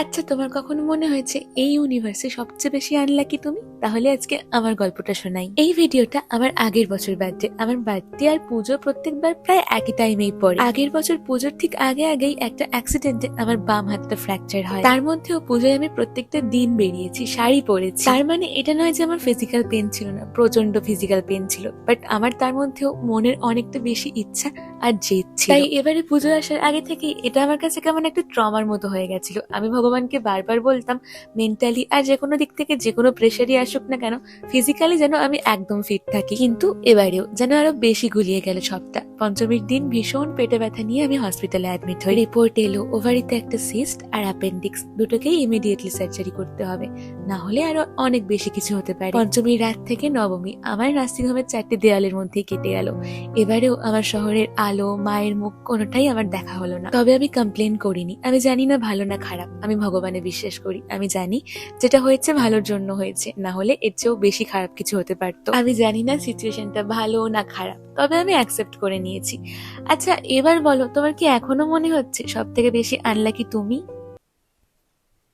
আচ্ছা তোমার কখনো মনে হয়েছে এই ইউনিভার্সে সবচেয়ে বেশি আনলাকি তুমি? তাহলে আজকে আমার গল্পটা শোনাই। এই ভিডিওটা আমার আগের বছর বার্থডে আমার বার্থডে আর পুজো প্রত্যেকবার প্রায় একই টাইমেই পড়ে। আগের বছর পুজোর ঠিক আগে আগেই একটা অ্যাক্সিডেন্টে আমার বাম হাতটা ফ্র্যাকচার হয়। তার মধ্যেও পুজোয় আমি প্রত্যেকটা দিন বেরিয়েছি, শাড়ি পরেছি। তার মানে এটা নয় যে আমার ফিজিক্যাল পেন ছিল না প্রচণ্ড ফিজিক্যাল পেন ছিল। বাট আমার তার মধ্যেও মনের অনেকটা বেশি ইচ্ছা আর জেদ ছিল। তাই এবারে পুজো আসার আগে থেকে এটা আমার কাছে কেমন একটা ট্রমার মতো হয়ে গেছিল। আমি ভগবানকে বারবার বলতাম মেন্টালি আর যে কোনো দিক থেকে যে কোনো প্রেশারই আসুক না কেন ফিজিক্যালি যেন আমি একদম ফিট থাকি। কিন্তু এবারেও যেন আরও বেশি গুলিয়ে গেল সবটা। পঞ্চমীর দিন ভীষণ পেটে ব্যথা নিয়ে আমি হসপিটালে অ্যাডমিট হই। রিপোর্ট এলো ওভারিতে একটা সিস্ট আর অ্যাপেন্ডিক্স দুটোকেই ইমিডিয়েটলি সার্জারি করতে হবে। না হলে আরও অনেক বেশি কিছু হতে পারে। পঞ্চমীর রাত থেকে নবমী, আমার নার্সিং হোমের চারটে দেওয়ালের মধ্যেই কেটে গেল। এবারেও আমার শহরের আলো, মায়ের মুখ, কোনোটাই আমার দেখা হলো না। তবে আমি কমপ্লেন করিনি। আমি জানি না ভালো না খারাপ। আমি ভগবানে বিশ্বাস করি। আমি জানি যেটা হয়েছে ভালোর জন্য হয়েছে। না হলে এর চেয়েও বেশি খারাপ কিছু হতে পারতো। আমি জানি না সিচুয়েশনটা ভালো না খারাপ। তবে আমি অ্যাকসেপ্ট করে নিয়েছি। আচ্ছা এবার বলো তোমার কি এখনও মনে হচ্ছে সব থেকে বেশি আনলাকি তুমি?